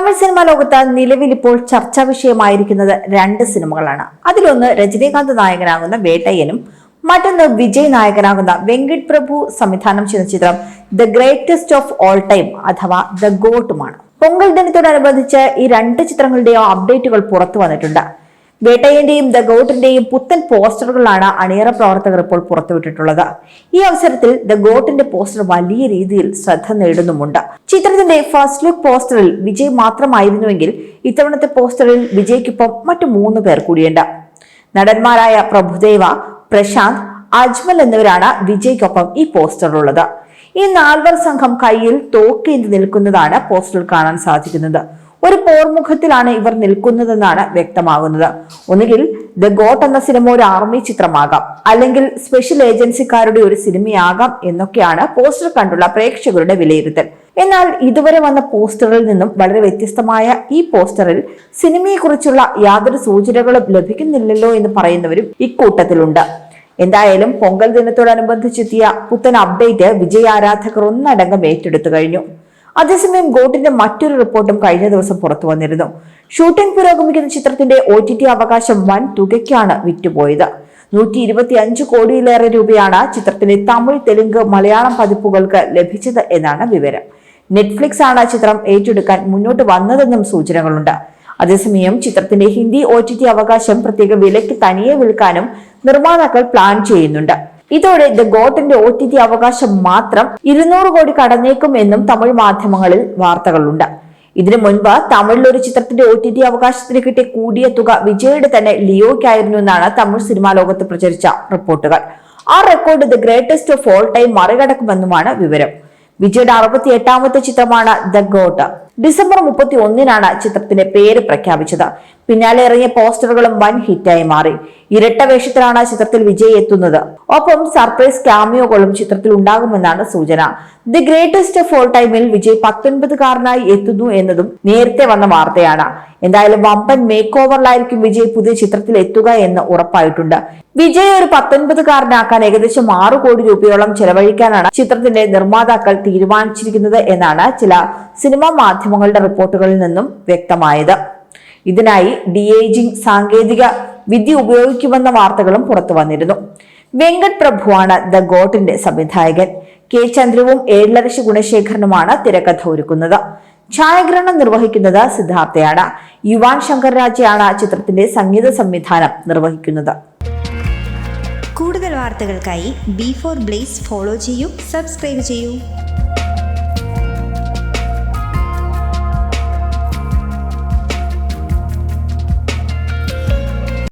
Tamil cinema ലോകത്ത് നിലവിൽ ഇപ്പോൾ ചർച്ചാ വിഷയമായിരിക്കുന്നത് രണ്ട് സിനിമകളാണ്. അതിലൊന്ന് രജനീകാന്ത് നായകനാകുന്ന വേട്ടയ്യനും മറ്റൊന്ന് വിജയ് നായകനാകുന്ന വെങ്കിട്ട് പ്രഭു സംവിധാനം ചെയ്യുന്ന ചിത്രം the greatest of all time അഥവാ ദ ഗോട്ടുമാണ് പൊങ്കൽ ദിനത്തോടനുബന്ധിച്ച് ഈ രണ്ട് ചിത്രങ്ങളുടെയോ അപ്ഡേറ്റുകൾ പുറത്തു വന്നിട്ടുണ്ട്. വേട്ടയന്റെയും ദ ഗോട്ടിന്റെയും പുത്തൻ പോസ്റ്ററുകളാണ് അണിയറ പ്രവർത്തകർ ഇപ്പോൾ പുറത്തുവിട്ടിട്ടുള്ളത്. ഈ അവസരത്തിൽ ദ ഗോട്ടിന്റെ പോസ്റ്റർ വലിയ രീതിയിൽ ശ്രദ്ധ നേടുന്നുമുണ്ട്. ചിത്രത്തിന്റെ ഫസ്റ്റ് ലുക്ക് പോസ്റ്ററിൽ വിജയ് മാത്രമായിരുന്നുവെങ്കിൽ ഇത്തവണത്തെ പോസ്റ്ററിൽ വിജയ്ക്കൊപ്പം മറ്റു മൂന്ന് പേർ കൂടിയുണ്ട്. നടന്മാരായ പ്രഭുദേവ പ്രശാന്ത് അജ്മൽ എന്നിവരാണ് വിജയ്ക്കൊപ്പം ഈ പോസ്റ്ററിലുള്ളത്. ഈ നാൽവർ സംഘം കയ്യിൽ തോക്കേന്തി നിൽക്കുന്നതാണ് പോസ്റ്ററിൽ കാണാൻ സാധിക്കുന്നത്. ഒരു പോർമുഖത്തിലാണ് ഇവർ നിൽക്കുന്നതെന്നാണ് വ്യക്തമാകുന്നത്. ഒന്നുകിൽ ദ ഗോട്ട് എന്ന സിനിമ ഒരു ആർമി ചിത്രമാകാം അല്ലെങ്കിൽ സ്പെഷ്യൽ ഏജൻസിക്കാരുടെ ഒരു സിനിമയാകാം എന്നൊക്കെയാണ് പോസ്റ്റർ കണ്ടുള്ള പ്രേക്ഷകരുടെ വിലയിരുത്തൽ. എന്നാൽ ഇതുവരെ വന്ന പോസ്റ്ററിൽ നിന്നും വളരെ വ്യത്യസ്തമായ ഈ പോസ്റ്ററിൽ സിനിമയെക്കുറിച്ചുള്ള യാതൊരു സൂചനകളും ലഭിക്കുന്നില്ലല്ലോ എന്ന് പറയുന്നവരും ഇക്കൂട്ടത്തിലുണ്ട്. എന്തായാലും പൊങ്കൽ ദിനത്തോടനുബന്ധിച്ചെത്തിയ പുത്തൻ അപ്ഡേറ്റ് വിജയ ആരാധകർ ഒന്നടങ്കം ഏറ്റെടുത്തു കഴിഞ്ഞു. അതേസമയം ഗോട്ടിന്റെ മറ്റൊരു റിപ്പോർട്ടും കഴിഞ്ഞ ദിവസം പുറത്തു വന്നിരുന്നു. ഷൂട്ടിംഗ് പുരോഗമിക്കുന്ന ചിത്രത്തിന്റെ ഒ ടി ടി അവകാശം വൻ തുകയ്ക്കാണ് വിറ്റുപോയത്. നൂറ്റി ഇരുപത്തി അഞ്ച് കോടിയിലേറെ രൂപയാണ് ചിത്രത്തിന്റെ തമിഴ് തെലുങ്ക് മലയാളം പതിപ്പുകൾക്ക് ലഭിച്ചത് എന്നാണ് വിവരം. നെറ്റ്ഫ്ലിക്സ് ആണ് ചിത്രം ഏറ്റെടുക്കാൻ മുന്നോട്ട് വന്നതെന്നും സൂചനകളുണ്ട്. അതേസമയം ചിത്രത്തിന്റെ ഹിന്ദി ഒ അവകാശം പ്രത്യേക വിലയ്ക്ക് തനിയെ വിൽക്കാനും നിർമ്മാതാക്കൾ പ്ലാൻ ചെയ്യുന്നുണ്ട്. ഇതോടെ ദ ഗോട്ടിന്റെ ഒ ടി ടി അവകാശം മാത്രം ഇരുന്നൂറ് കോടി കടന്നേക്കും എന്നും തമിഴ് മാധ്യമങ്ങളിൽ വാർത്തകളുണ്ട്. ഇതിനു മുൻപ് തമിഴിൽ ഒരു ചിത്രത്തിന്റെ ഒ ടി ടി അവകാശത്തിന് കിട്ടിയ കൂടിയ തുക വിജയുടെ തന്നെ ലിയോയ്ക്കായിരുന്നു എന്നാണ് തമിഴ് സിനിമാ ലോകത്ത് പ്രചരിച്ച റിപ്പോർട്ടുകൾ. ആ record the greatest of all time മറികടക്കുമെന്നുമാണ് വിവരം. വിജയുടെ അറുപത്തി എട്ടാമത്തെ ചിത്രമാണ് ദ ഗോട്ട്. ഡിസംബർ മുപ്പത്തി ഒന്നിനാണ് ചിത്രത്തിന്റെ പേര് പ്രഖ്യാപിച്ചത്. പിന്നാലെ ഇറങ്ങിയ പോസ്റ്ററുകളും വൻ ഹിറ്റായി മാറി. ഇരട്ട വേഷത്തിലാണ് ചിത്രത്തിൽ വിജയ് എത്തുന്നത്. ഒപ്പം സർപ്രൈസ് ക്യാമിയോകളും ചിത്രത്തിൽ ഉണ്ടാകുമെന്നാണ് സൂചന. ദി ഗ്രേറ്റസ്റ്റ് ഓഫ് ഓൾ ടൈമിൽ വിജയ് പത്തൊൻപതുകാരനായി എത്തുന്നു എന്നതും നേരത്തെ വന്ന വാർത്തയാണ്. എന്തായാലും വമ്പൻ മേക്ക് ഓവറിലായിരിക്കും വിജയ് പുതിയ ചിത്രത്തിൽ എത്തുക എന്ന് ഉറപ്പായിട്ടുണ്ട്. വിജയ് ഒരു പത്തൊൻപതുകാരനാക്കാൻ ഏകദേശം ആറു കോടി രൂപയോളം ചെലവഴിക്കാനാണ് ചിത്രത്തിന്റെ നിർമ്മാതാക്കൾ തീരുമാനിച്ചിരിക്കുന്നത് എന്നാണ് ചില സിനിമാ മാധ്യമങ്ങളുടെ റിപ്പോർട്ടുകളിൽ നിന്നും വ്യക്തമായത്. ഇതിനായി ഡി ഏജിംഗ് സാങ്കേതിക വിദ്യ ഉപയോഗിക്കുമെന്ന വാർത്തകളും പുറത്തു വന്നിരുന്നു. വെങ്കട് പ്രഭുവാണ് ദ ഗോട്ടിന്റെ സംവിധായകൻ. കെ ചന്ദ്രവും ഏഴരശി ഗുണശേഖരനുമാണ് തിരക്കഥ ഒരുക്കുന്നത്. ഛായാഗ്രഹണം നിർവഹിക്കുന്നത് സിദ്ധാർത്ഥയാണ്. യുവാൻ ശങ്കർ രാജയാണ് ചിത്രത്തിന്റെ സംഗീത സംവിധാനം നിർവഹിക്കുന്നത്. കൂടുതൽ വാർത്തകൾക്കായി ബി ഫോർ ബ്ലേസ് ഫോളോ ചെയ്യൂ സബ്സ്ക്രൈബ് ചെയ്യൂ.